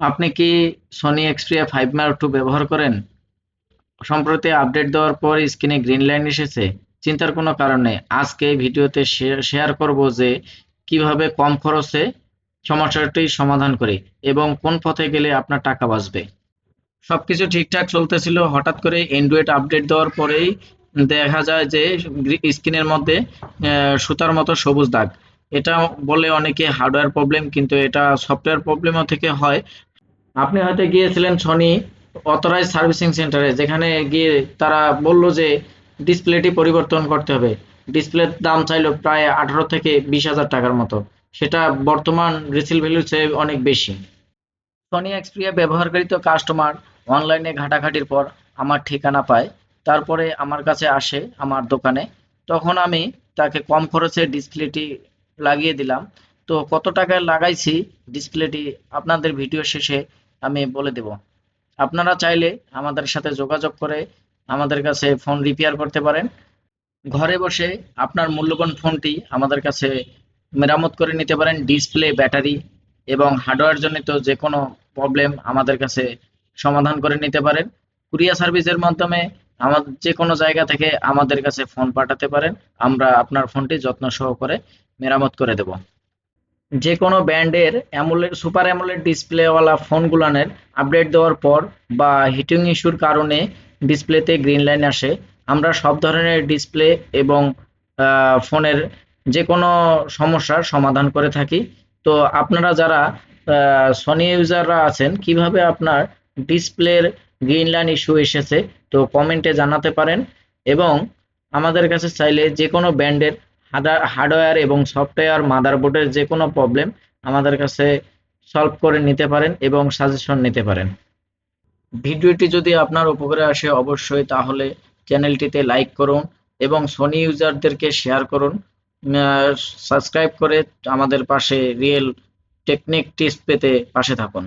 আপনি কি Sony Xperia five mark two ব্যবহার করেন? সম্প্রতি আপডেট দেওয়ার পর স্ক্রিনে গ্রিন লাইন এসেছে। চিন্তার কোনো কারণ নেই। আজকে এই ভিডিওতে শেয়ার করব যে কীভাবে কম খরচে সমস্যাটি সমাধান করি এবং কোন পথে গেলে আপনার টাকা বাঁচবে। সবকিছু ঠিকঠাক চলতেছিল। হঠাৎ করে অ্যান্ড্রয়েড আপডেট দেওয়ার পরেই দেখা যায় যে স্ক্রিনের মধ্যে সুতার মতো সবুজ দাগ। এটা বলে অনেকে হার্ডওয়্যার প্রবলেম কিন্তু এটা সফটওয়্যার প্রবলেমও থেকে হয়। আপনি হয়তো গিয়েছিলেন সনি অথরাইজ সার্ভিসিং সেন্টারে যেখানে গিয়ে তারা বলল যে ডিসপ্লেটি পরিবর্তন করতে হবে। ডিসপ্লের দাম চাইলো প্রায় আঠারো থেকে বিশ হাজার টাকার মতো। সেটা বর্তমান রিসেল ভ্যালুর চেয়ে অনেক বেশি। সনি এক্সপ্রিয়া ব্যবহারকারী তো কাস্টমার অনলাইনে ঘাটাঘাটির পর আমার ঠিকানা পায়, তারপরে আমার কাছে আসে আমার দোকানে। তখন আমি তাকে কম খরচে ডিসপ্লেটি লাগিয়ে দিলাম। তো কত টাকায় লাগাইছি ডিসপ্লেটি আপনাদের ভিডিও শেষে আমি বলে দেব। আপনারা চাইলে আমাদের সাথে যোগাযোগ করে আমাদের কাছে ফোন রিপেয়ার করতে পারেন। ঘরে বসে আপনার মূল্যবান ফোনটি আমাদের কাছে মেরামত করে নিতে পারেন। ডিসপ্লে ব্যাটারি এবং হার্ডওয়্যার জনিত যে কোনো প্রবলেম আমাদের কাছে সমাধান করে নিতে পারেন। কুরিয়ার সার্ভিসের মাধ্যমে আমাদের যে কোনো জায়গা থেকে আমাদের কাছে ফোন পাঠাতে পারেন। আমরা আপনার ফোনটি যত্ন সহকারে মেরামত করে দেব। যে কোনো ব্র্যান্ডের অ্যামোলেড সুপার অ্যামোলেড ডিসপ্লেওয়ালা ফোনগুলানের আপডেট দেওয়ার পর বা হিটিং ইস্যুর কারণে ডিসপ্লেতে গ্রিন লাইন আসে। আমরা সব ধরনের ডিসপ্লে এবং ফোনের যে কোনো সমস্যার সমাধান করে থাকি। তো আপনারা যারা সনি ইউজাররা আছেন, কীভাবে আপনার ডিসপ্লের গ্রিন লাইন ইস্যু এসেছে, তো কমেন্টে জানাতে পারেন। এবং আমাদের কাছে চাইলে যে কোনো ব্র্যান্ডের হার্ডওয়্যার এবং সফটওয়্যার, মাদারবোর্ডের যে কোনো প্রবলেম আমাদের কাছে সলভ করে নিতে পারেন এবং সাজেশন নিতে পারেন। ভিডিওটি যদি আপনার উপকারে আসে অবশ্যই তাহলে চ্যানেলটিতে লাইক করুন এবং সনি ইউজারদেরকে শেয়ার করুন। সাবস্ক্রাইব করে আমাদের পাশে রিয়েল টেকনিক টিপস পেতে পাশে থাকুন।